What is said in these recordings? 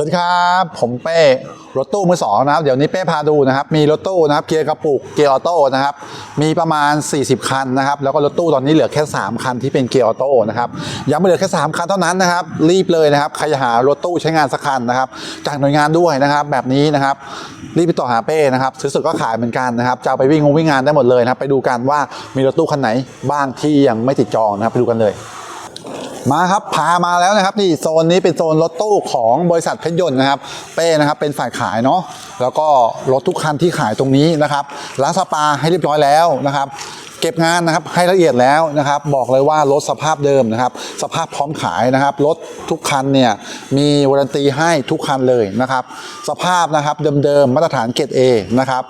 วัสดีครับ ผมเป้รถตู้มือสองนะครับ เดี๋ยวนี้เป้พาดูนะครับ มีรถตู้นะครับเกียร์กระปุกเกียร์ออโต้นะครับ มีประมาณ 40 คันนะครับ แล้วก็รถตู้ตอนนี้เหลือแค่ 3 คันที่เป็นเกียร์ออโต้นะครับยังไม่เหลือแค่ 3 คันเท่านั้นนะครับ รีบเลยนะครับ ใครหารถตู้ใช้งานสักคันนะครับ จากหน่วยงานด้วยนะครับ แบบนี้นะครับ รีบไปต่อหาเป้นะครับซื้อสุดก็ขายเหมือนกันนะครับ จะไปวิ่งงวิ่งงานได้หมดเลยนะครับ ไปดูกันว่ามีรถตู้คันไหนบ้างที่ยังไม่ติดจองนะครับ ไปดูกันเลย มาครับพามาแล้วนะครับนี่โซนนี้เป็นโซนรถตู้ของบริษัทเพชรยนต์นะครับ เป้นะครับเป็นฝ่ายขายเนาะแล้วก็รถทุกคันที่ขายตรงนี้นะครับล้างสปาให้เรียบร้อยแล้วนะครับ เก็บงานนะครับให้ละเอียดแล้วนะครับบอกเลยว่ารถสภาพเดิมนะครับ สภาพพร้อมขายนะครับรถทุกคันเนี่ยมีวารันตีให้ทุกคันเลยนะครับ สภาพนะครับเดิมๆมาตรฐานเกรด A นะครับ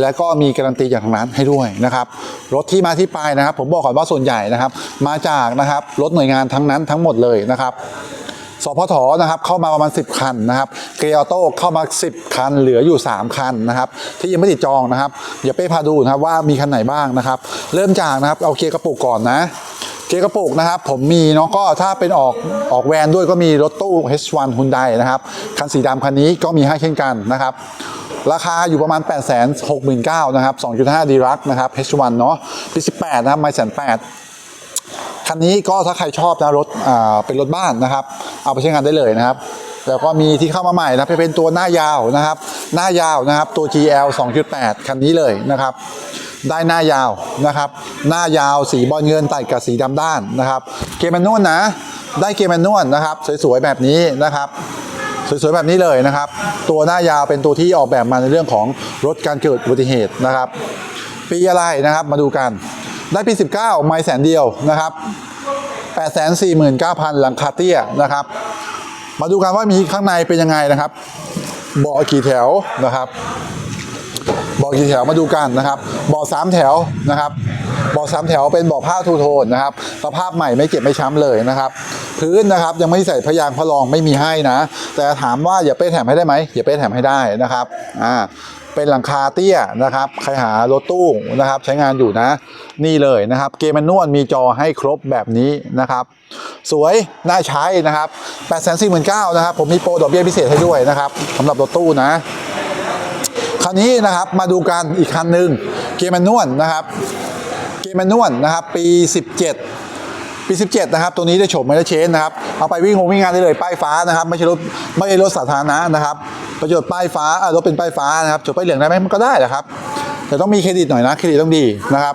แล้วก็มีการันตีจากทางร้านให้ด้วยนะครับรถที่มาที่ไปนะครับ ผมบอกก่อนว่าส่วนใหญ่นะครับ มาจากนะครับรถหน่วยงานทั้งนั้นทั้งหมดเลยนะครับ สพทนะครับเข้ามาประมาณ 10 คันนะครับเกียร์ออโต้เข้ามา 10 คัน เหลืออยู่ 3 คันนะครับที่ยังไม่ติดจองนะครับเดี๋ยวเป้พาดูนะครับว่ามีคันไหนบ้างนะครับ เริ่มจากนะครับเอาเกียร์กระปุกก่อนนะเกียร์กระปุกนะครับ ผมมีเนาะก็ถ้าเป็นออกออกแวนด้วยก็มีรถตู้ H1 Hyundai นะครับคันสีดำคันนี้ก็มีให้เช่นกันนะครับราคาอยู่ประมาณ 8 6 9 0 0 0นะครับ 2.5 ดีรักนะครับ H1 เนาะปี18 นะครับ ไม่แสนแปด คันนี้ก็ถ้าใครชอบนะรถอ่าเป็นรถบ้านนะครับ เอาไปใช้งานได้เลยนะครับ แล้วก็มีที่เข้ามาใหม่นะเป็นตัวหน้ายาวนะครับ หน้ายาวนะครับตัว GL 2.8 คันนี้เลยนะครับ ได้หน้ายาวนะครับ หน้ายาวสีบอลเงินตัดกับสีดำด้านนะครับ เกมแมนนวลนะ ได้เกมแมนนวลนะครับสวยๆแบบนี้นะครับสวยๆแบบนี้เลยนะครับ ตัวหน้ายาวเป็นตัวที่ออกแบบมาในเรื่องของรถการเกิดอุบัติเหตุนะครับ ปีอะไรนะครับมาดูกัน ได้ปี 19 ไม่แสนเดียวนะครับ 849,000 หลังคาเตี้ยนะครับ มาดูกันว่ามีข้างในเป็นยังไงนะครับเบาะกี่แถวนะครับเบาะกี่แถวมาดูกันนะครับเบาะสามแถวนะครับเบาะสามแถวเป็นเบาะผ้าทูโทนนะครับสภาพใหม่ไม่เจ็บไม่ช้ำเลยนะครับ พื้นนะครับยังไม่ใส่พยางค์พะรองไม่มีให้นะ แต่ถามว่าอย่าเป้แถมให้ได้ไหมอย่าเป้แถมให้ได้นะครับอ่า เป็นหลังคาเตี้ยนะครับ ใครหารถตู้นะครับ ใช้งานอยู่นะ นี่เลยนะครับ เกมแมนนวลมีจอให้ครบแบบนี้นะครับ สวย น่าใช้นะครับ8 4 9 0 0 0นะครับ ผมมีโปรดอกเบี้ยพิเศษให้ด้วยนะครับสำหรับรถตู้นะ คราวนี้นะครับมาดูกันอีกคันหนึ่งเกมแมนนวลนะครับ เกมแมนนวลนะครับ ปี 17 ปี17นะครับตัวนี้ได้โฉมไม่ได้เชนนะครับเอาไปวิ่งงวิ่งงานได้เลยป้ายฟ้านะครับไม่ใช่รถไม่ใช่รถสาธารณะนะครับประโยชน์ป้ายฟ้ารถเป็นป้ายฟ้านะครับจดป้ายเหลืองได้ไหมมันก็ได้แหละครับแต่ต้องมีเครดิตหน่อยนะเครดิตต้องดีนะครับ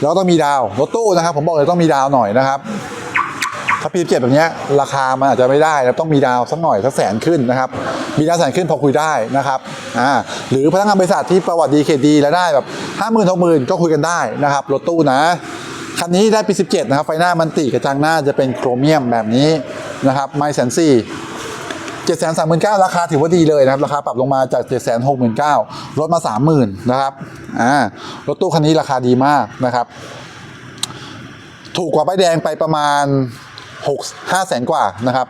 แล้วต้องมีดาวรถตู้นะครับ ผมบอกเลยต้องมีดาวหน่อยนะครับถ้าปีเจ็ดแบบเนี้ยราคามันอาจจะไม่ได้นะต้องมีดาวสักหน่อยสักแสนขึ้นนะครับมีดาวแสนขึ้นพอคุยได้นะครับอ่าหรือพนักงานบริษัทที่ประวัติดีเครดดีแล้วได้แบบห้าหมื่นหกหมื่นก็คุยกันได้นะครับรถตู้นะ คันนี้ได้ปี 17 นะครับ ไฟหน้ามันติกระจังหน้าจะเป็นโครเมียมแบบนี้นะครับไม่แสนสี่เจ็ดแสนสามหมื่นเก้าราคาถือว่าดีเลยนะครับ ราคาปรับลงมาจากเจ็ดแสนหกหมื่นเก้าลดมาสามหมื่นนะครับอ่ารถตู้คันนี้ราคาดีมากนะครับ ถูกกว่าป้ายแดงไปประมาณหกห้าแสนกว่านะครับ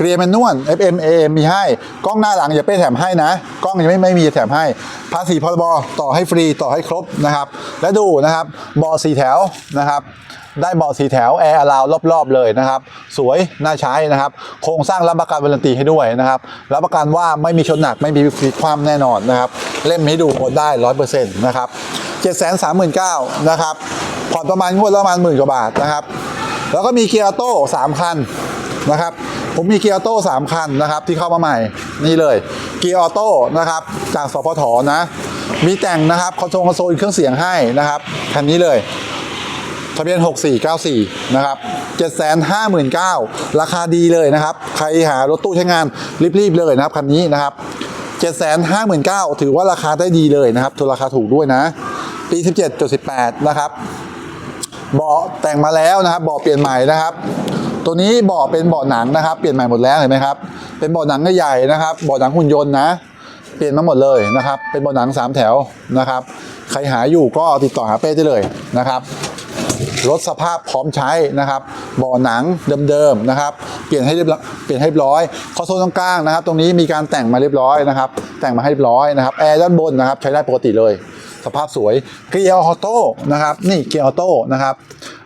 เกลียร์แมนนวล FM AM มีให้ กล้องหน้าหลังอย่าเป้แถมให้นะ กล้องยังไม่ไม่มีแถมให้ ภาษีพรบต่อให้ฟรีต่อให้ครบนะครับ และดูนะครับเบาะสีแถวนะครับได้เบาะสีแถวแอร์อลาวรอบๆเลยนะครับ สวยน่าใช้นะครับ โครงสร้างรับประกันวารันตีให้ด้วยนะครับ รับประกันว่าไม่มีชนหนักไม่มีพลิกคว่ำแน่นอนนะครับ เล่มให้ดูโอนได้ร้อยเปอร์เซ็นต์นะครับเจ็ดแสนสามหมื่นเก้านะครับผ่อนประมาณงวดละประมาณหมื่นกว่าบาทนะครับ แล้วก็มีเกียร์ออโต้สามคันนะครับ ผมมีเกียร์ออโต้สามคันนะครับที่เข้ามาใหม่นี่เลยเกียร์ออโต้นะครับจากสพทนะ มีแต่งนะครับคอนโซลคอนโซลเครื่องเสียงให้นะครับคันนี้เลยทะเบียน 6494 นะครับ 759,000ราคาดีเลยนะครับ ใครหารถตู้ใช้งานรีบๆเลยนะครับคันนี้นะครับ 759,000ถือว่าราคาได้ดีเลยนะครับทุนราคาถูกด้วยนะ ปี 17.18 นะครับ เบาะแต่งมาแล้วนะครับ เบาะเปลี่ยนใหม่นะครับ ตัวนี้เบาะเป็นเบาะหนังนะครับ เปลี่ยนใหม่หมดแล้วเห็นไหมครับ เป็นเบาะหนังใหญ่นะครับ เบาะหนังหุ่นยนต์นะ เปลี่ยนมาหมดเลยนะครับ เป็นเบาะหนังสามแถวนะครับ ใครหาอยู่ก็ติดต่อหาเป้ได้เลยนะครับรถสภาพพร้อมใช้นะครับเบาะหนังเดิมๆนะครับ เปลี่ยนให้เรียบร้อยเปลี่ยนให้เรียบร้อยคอนโซลตรงกลางนะครับ ตรงนี้มีการแต่งมาเรียบร้อยนะครับ แต่งมาให้เรียบร้อยนะครับแอร์ด้านบนนะครับ ใช้ได้ปกติเลย สภาพสวยเกียร์ออโต้นะครับ นี่เกียร์ออโต้นะครับ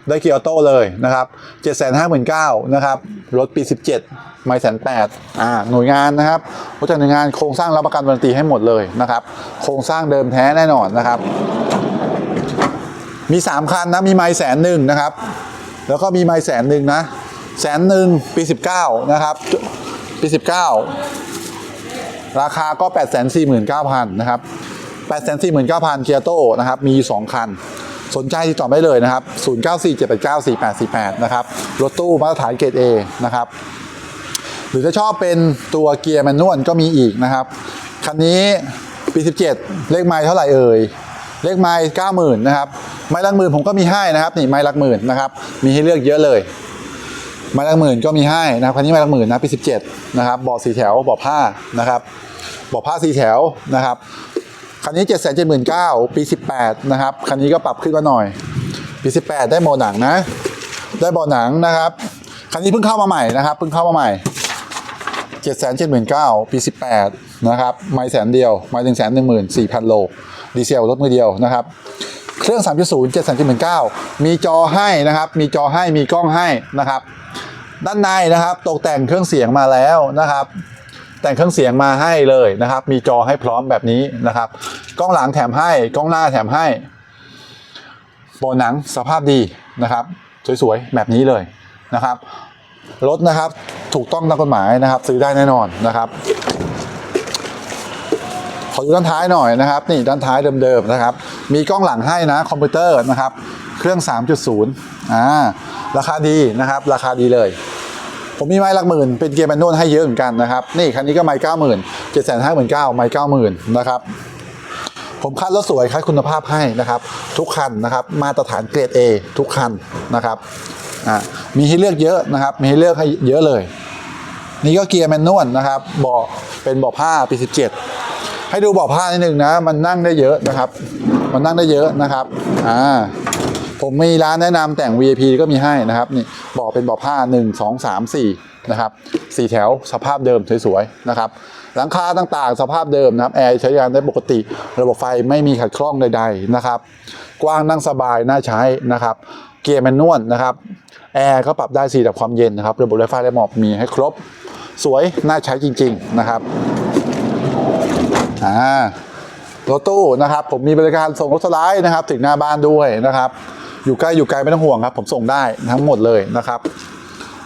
ได้เกียร์ออโต้เลยนะครับ7 5 9 0 0 0นะครับ รถปี 17 ไม่แสนแปดอ่า หน่วยงานนะครับรู้จักหน่วยงานโครงสร้างรับประกันวารันตีให้หมดเลยนะครับ โครงสร้างเดิมแท้แน่นอนนะครับ มี 3 คันนะ มีไม้แสนหนึ่งนะครับ แล้วก็มีไม้แสนหนึ่งนะ แสนหนึ่งปี 19 นะครับ ปี 19 ราคาก็ 8 4 9 0 0 0 นะครับ 8 4 9 0 0 0เกียร์โต้นะครับ มีอยู่2คัน สนใจติดต่อได้เลยนะครับ 0947894848 นะครับ รถตู้มาตรฐานเกรด A นะครับ หรือถ้าชอบเป็นตัวเกียร์แมนนวลก็มีอีกนะครับ คันนี้ปี 17 เลขไม้เท่าไหร่เอ่ย เลขไม้90,000 นะครับ ไม้ลักหมื่นผมก็มีให้นะครับ นี่ไม้ลักหมื่นนะครับ มีให้เลือกเยอะเลยไม้ลักหมื่นก็มีให้นะครับคันนี้ไม้ลักหมื่นนะปี 17 นะครับ เบาะสีแถว เบาะผ้านะครับ เบาะผ้าสีแถวนะครับ คันนี้ 7 7 9 0 0 0ปี 18 นะครับ คันนี้ก็ปรับขึ้นมาหน่อย ปี 18 ได้โมหนังนะ ได้เบาะหนังนะครับ คันนี้เพิ่งเข้ามาใหม่นะครับ เพิ่งเข้ามาใหม่ 7 7 9 0 0 0ปี 18 นะครับ ไม่แสนเดียว ไม่ถึงแสนหนึ่งหมื่นสี่พันโล ดีเซลรถมือเดียวนะครับ เครื่อง 3.0 7 3 1 9มีจอให้นะครับ มีจอให้ มีกล้องให้นะครับ ด้านในนะครับ ตกแต่งเครื่องเสียงมาแล้วนะครับ แต่งเครื่องเสียงมาให้เลยนะครับ มีจอให้พร้อมแบบนี้นะครับ กล้องหลังแถมให้กล้องหน้าแถมให้โบหนังสภาพดีนะครับ สวยๆแบบนี้เลยนะครับรถนะครับถูกต้องตามกฎหมายนะครับ ซื้อได้แน่นอนนะครับขอดูด้านท้ายหน่อยนะครับ นี่ด้านท้ายเดิมๆนะครับ มีกล้องหลังให้นะคอมพิวเตอร์นะครับ เครื่อง 3.0อ่าราคาดีนะครับ ราคาดีเลย ผมมีไม้หลักหมื่นเป็นเกียร์แมนนวลให้เยอะเหมือนกันนะครับ นี่คันนี้ก็ไม้เก้าหมื่นเจ็ดแสนห้าหมื่นเก้าไม้เก้าหมื่นนะครับผมคัดรถสวยคัดคุณภาพให้นะครับ ทุกคันนะครับมาตรฐานเกรด A ทุกคันนะครับมีให้เลือกเยอะนะครับ มีให้เลือกให้เยอะเลย นี่ก็เกียร์แมนนวลนะครับเบาะเป็นเบาะผ้าปี 17 ให้ดูเบาะผ้านิดนึงนะ มันนั่งได้เยอะนะครับ มันนั่งได้เยอะนะครับอ่า ผมมีร้านแนะนำแต่ง VIP ก็มีให้นะครับนี่บาะเป็นบาะผ้า 1 2 3 4นะครับสี่แถวสภาพเดิมสวยๆนะครับหลังคาต่างๆ สภาพเดิมนะครับแอร์ใช้งานได้ปกติ ระบบไฟไม่มีขัดข้องใดๆนะครับ กว้างนั่งสบายน่าใช้นะครับเกียร์แมนนวลนะครับแอร์ก็ปรับได้สี่ระดับความเย็นนะครับระบบไฟฟ้าและหมอกมีให้ครบสวยน่าใช้จริง ๆนะครับอ่ารถตู้นะครับผมมีบริการส่งรถสไลด์นะครับ ถึงหน้าบ้านด้วยนะครับ อยู่ใกล้อยู่ไกลไม่ต้องห่วงครับ ผมส่งได้ทั้งหมดเลยนะครับ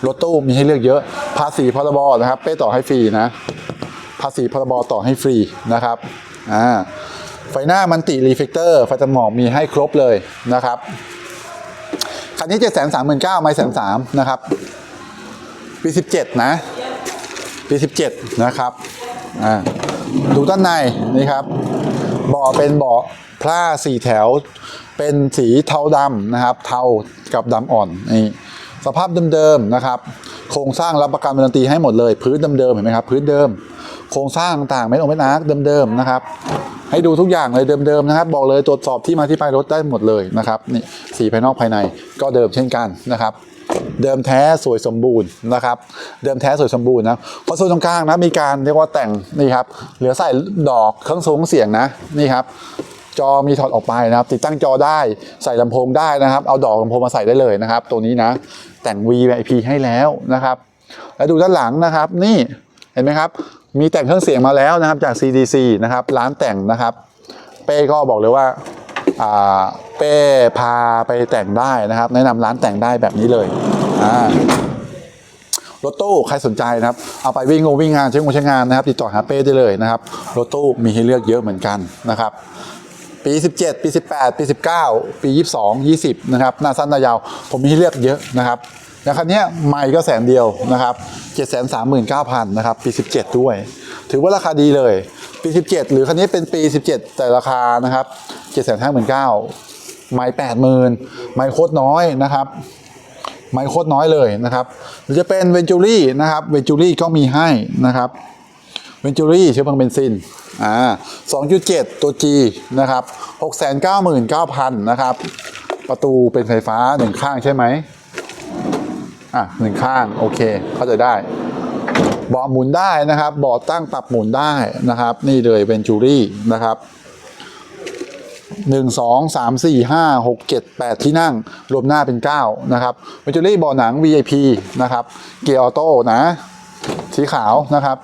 รถตู้มีให้เลือกเยอะภาษีพรบนะครับ เป้ต่อให้ฟรีนะ ภาษีพรบต่อให้ฟรีนะครับอ่าไฟหน้ามันติรีเฟกเตอร์ไฟตัดหมอกมีให้ครบเลยนะครับคันนี้เจ็ดแสนสามหมื่นเก้าไม่แสนสามนะครับปีสิบเจ็ดนะปีสิบเจ็ดนะครับอ่าดูด้านในนี่ครับเบาะเป็นเบาะ ผ้าสี่แถวเป็นสีเทาดำนะครับ เทากับดำอ่อนนี่สภาพเดิมๆนะครับ โครงสร้างรับประกันวารันตีให้หมดเลย พื้นเดิมๆเห็นไหมครับ พื้นเดิม โครงสร้างต่างๆไม่ต้องไม่นักเดิมๆนะครับ ให้ดูทุกอย่างเลยเดิมๆนะครับ บอกเลยตรวจสอบที่มาที่ไปรถได้หมดเลยนะครับนี่สีภายนอกภายในก็เดิมเช่นกันนะครับ เดิมแท้สวยสมบูรณ์นะครับ เดิมแท้สวยสมบูรณ์นะคอนโซลตรงกลางนะมีการเรียกว่าแต่งนี่ครับเหลือใส่ดอกเครื่องสูงเสียงนะนี่ครับ จอมีถอดออกไปนะครับ ติดตั้งจอได้ใส่ลำโพงได้นะครับ เอาดอกลำโพงมาใส่ได้เลยนะครับ ตัวนี้นะ แต่ง VIP ให้แล้วนะครับ แล้วดูด้านหลังนะครับ นี่เห็นไหมครับ มีแต่งเครื่องเสียงมาแล้วนะครับจาก CDC นะครับร้านแต่งนะครับ เป้ก็บอกเลยว่าอ่าเป้พาไปแต่งได้นะครับ แนะนำร้านแต่งได้แบบนี้เลยอ่ารถตู้ใครสนใจนะครับ เอาไปวิ่งงงวิ่งงานใช้งงใช้งานนะครับ ติดต่อหาเป้ได้เลยนะครับ รถตู้มีให้เลือกเยอะเหมือนกันนะครับ ปี 17 ปี 18 ปี 19 ปี 22 20 นะครับ หน้าสั้นหน้ายาว ผมมีให้เลือกเยอะนะครับอย่างคันนี้ไม่ก็แสนเดียวนะครับ 739,000 นะครับ ปี 17 ด้วย ถือว่าราคาดีเลย ปี 17 หรือคันนี้เป็นปี 17 แต่ราคานะครับ 759,000ไม่80,000 ไม่โคตรน้อยนะครับ ไม่โคตรน้อยเลยนะครับ หรือจะเป็นเวนจูรี่นะครับ เวนจูรี่ก็มีให้นะครับ เวนจูรี่เชื้อเพลิงเบนซิน อ่า2.7 ตัว G นะครับ 699,000 นะครับ ประตูเป็นไฟฟ้าหนึ่งข้างใช่ไหมอะหนึ่งข้าง โอเค เข้าใจได้เบาะหมุนได้นะครับเบาะตั้งปรับหมุนได้นะครับ นี่เลยเวนจูรี่นะครับหนึ่งสองสามสี่ห้าหกเจ็ดแปดที่นั่ง รวมหน้าเป็นเก้านะครับเมจูรี่เบาหนัง VIP นะครับ เกียร์ออโต้นะ สีขาวนะครับ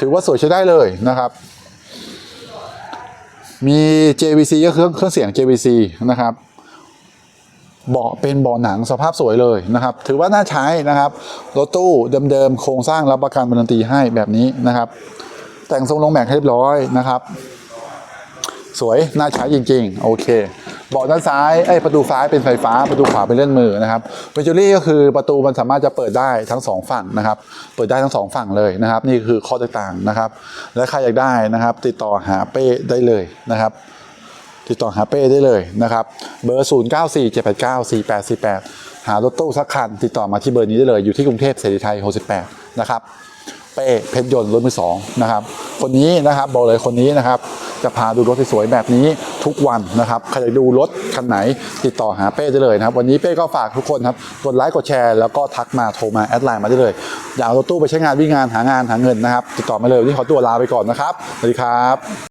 ถือว่าสวยใช้ได้เลยนะครับ มี JVC ก็คือเครื่องเสียง JVC นะครับเบาะเป็นเบาะหนังสภาพสวยเลยนะครับ ถือว่าน่าใช้นะครับรถตู้เดิมๆโครงสร้างรับประกันบรันตีให้แบบนี้นะครับ แต่งทรงลงแม็กให้เรียบร้อยนะครับ สวยน่าใช้จริงๆ โอเค เบาะด้านซ้ายไอ้ประตูซ้ายเป็นไฟฟ้าประตูขวาเป็นเลื่อนมือนะครับเวจูรี่ก็คือประตูมันสามารถจะเปิดได้ทั้งสองฝั่งนะครับ เปิดได้ทั้งสองฝั่งเลยนะครับ นี่คือข้อแตกต่างนะครับ และใครอยากได้นะครับ ติดต่อหาเป้ได้เลยนะครับติดต่อหาเป้ได้เลยนะครับ เบอร์ 0 9 4 7 8 9 4 8 4 8 หารถตู้สักคัน ติดต่อมาที่เบอร์นี้ได้เลย อยู่ที่กรุงเทพเสรีไทย 68 นะครับ เป้เพชรยนต์รถมือสองนะครับคนนี้นะครับบอกเลยคนนี้นะครับ จะพาดูรถสวยๆแบบนี้ทุกวันนะครับใครจะดูรถคันไหนติดต่อหาเป้ได้เลยนะครับ วันนี้เป้ก็ฝากทุกคนครับกดไลค์กดแชร์แล้วก็ทักมาโทรมาแอดไลน์มาได้เลย อยากเอารถตู้ไปใช้งานวิ่งงานหางานหาเงินนะครับติดต่อมาเลยวันนี้ขอตัวลาไปก่อนนะครับสวัสดีครับ